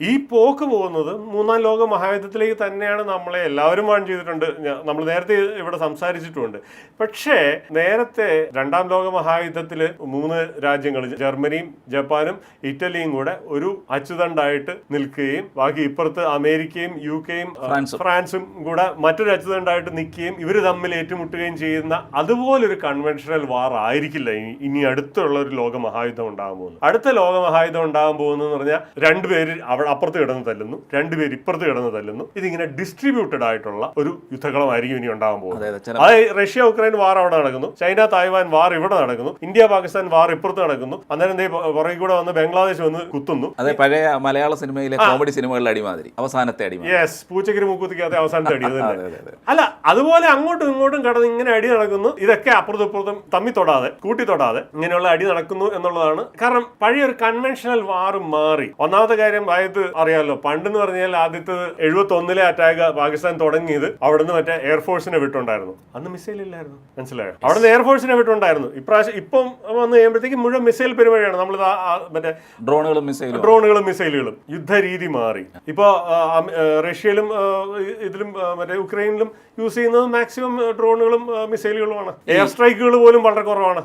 ഈ പോക്ക് പോകുന്നത് മൂന്നാം ലോക മഹായുദ്ധത്തിലേക്ക് തന്നെയാണ് നമ്മളെ എല്ലാവരും വാൺ ചെയ്തിട്ടുണ്ട്. നമ്മൾ നേരത്തെ ഇവിടെ സംസാരിച്ചിട്ടുമുണ്ട്. പക്ഷേ നേരത്തെ രണ്ടാം ലോക മഹായുദ്ധത്തിൽ മൂന്ന് രാജ്യങ്ങൾ ജർമ്മനിയും ജപ്പാനും ഇറ്റലിയും കൂടെ ഒരു അച്ചുതണ്ടായിട്ട് നിൽക്കുകയും ബാക്കി ഇപ്പുറത്ത് അമേരിക്കയും യു കെയും ഫ്രാൻസും. കൂടെ മറ്റൊരു അച്ചുതണ്ടായിട്ട് നിൽക്കുകയും ഇവർ തമ്മിൽ ഏറ്റുമുട്ടുകയും ചെയ്യുന്ന അതുപോലൊരു കൺവെൻഷണൽ വാർ ആയിരിക്കില്ല ഇനി ഇനി അടുത്തുള്ള ഒരു ലോക മഹായുദ്ധം ഉണ്ടാകാൻ പോകുന്നത്. അടുത്ത ലോക മഹായുദ്ധം ഉണ്ടാകാൻ പോകുന്നതെന്ന് പറഞ്ഞാൽ രണ്ടുപേര് അവിടെ അപ്പുറത്ത് കിടന്ന് തല്ലുന്നു രണ്ടുപേർ ഇപ്പുറത്ത് കിടന്ന് തല്ലുന്നു. ഇതിങ്ങനെ ഡിസ്ട്രിബ്യൂട്ടഡ് ആയിട്ടുള്ള ഒരു യുദ്ധകളമായിരിക്കും ഇനി ഉണ്ടാകാൻ പോകുന്നത്. അതെ അതെ അതായത് റഷ്യ ഉക്രൈൻ വാർ അവിടെ നടക്കുന്നു. ചൈന തായ്വാൻ വാർ ഇവിടെ നടക്കുന്നു. ഇന്ത്യ പാകിസ്ഥാൻ വാർ ഇപ്പുറത്ത് നടക്കുന്നു. അന്നേരം പുറകെ കൂടെ വന്ന് ബംഗ്ലാദേശ് വന്ന് കുത്തുന്നു. അതെ പഴയ മലയാള സിനിമയിലെ കോമഡി സിനിമകളിലെ അടിമാതിരി അവസാനത്തെ അടി യെസ് പൂച്ചക്കിരി മൂക്കുത്തിക്കാത്ത അവസാനത്തെ അടി അത് അതെ അതെ അതെ. അല്ല അതുപോലെ അങ്ങോട്ടും ഇങ്ങോട്ടും കടന്ന് ഇങ്ങനെ അടി നടക്കുന്നു. ഇതൊക്കെ അപ്പുറത്തും ഇപ്പുറത്തും തമ്മി തൊടാതെ കൂട്ടി തൊടാതെ ഇങ്ങനെയുള്ള അടി നടക്കുന്നു എന്നുള്ളതാണ്. കാരണം പഴയ ഒരു കൺവെൻഷണൽ വാർ മാറി. ഒന്നാമത്തെ കാര്യം അതായത് അറിയാമല്ലോ പണ്ടെന്ന് പറഞ്ഞാൽ ആദ്യത്തെ എഴുപത്തി ഒന്നിലെ അറ്റാക്ക് പാകിസ്ഥാൻ തുടങ്ങിയത് അവിടുന്ന് മറ്റേ എയർഫോഴ്സിനെ വിട്ടുണ്ടായിരുന്നു. അന്ന് മിസൈൽ ഇല്ലായിരുന്നു. മനസ്സിലായോ? അവിടുന്ന് എയർഫോഴ്സിനെ വിട്ടുണ്ടായിരുന്നു. ഇപ്രാവശ്യം ഇപ്പം വന്ന് കഴിയുമ്പോഴത്തേക്ക് മുഴുവൻ മിസൈൽ പെരുമഴയാണ് നമ്മൾ മറ്റേ ഡ്രോണുകളും മിസൈലും ഡ്രോണുകളും മിസൈലുകളും യുദ്ധരീതി മാറി. ഇപ്പോൾ റഷ്യയിലും ഇതിലും മറ്റേ ഉക്രൈനിലും യൂസ് ചെയ്യുന്നത് മാക്സിമം ഡ്രോണുകളും മിസൈലുകളുമാണ് എയർ സ്ട്രൈക്കുകൾ പോലും വളരെ കുറവാണ്.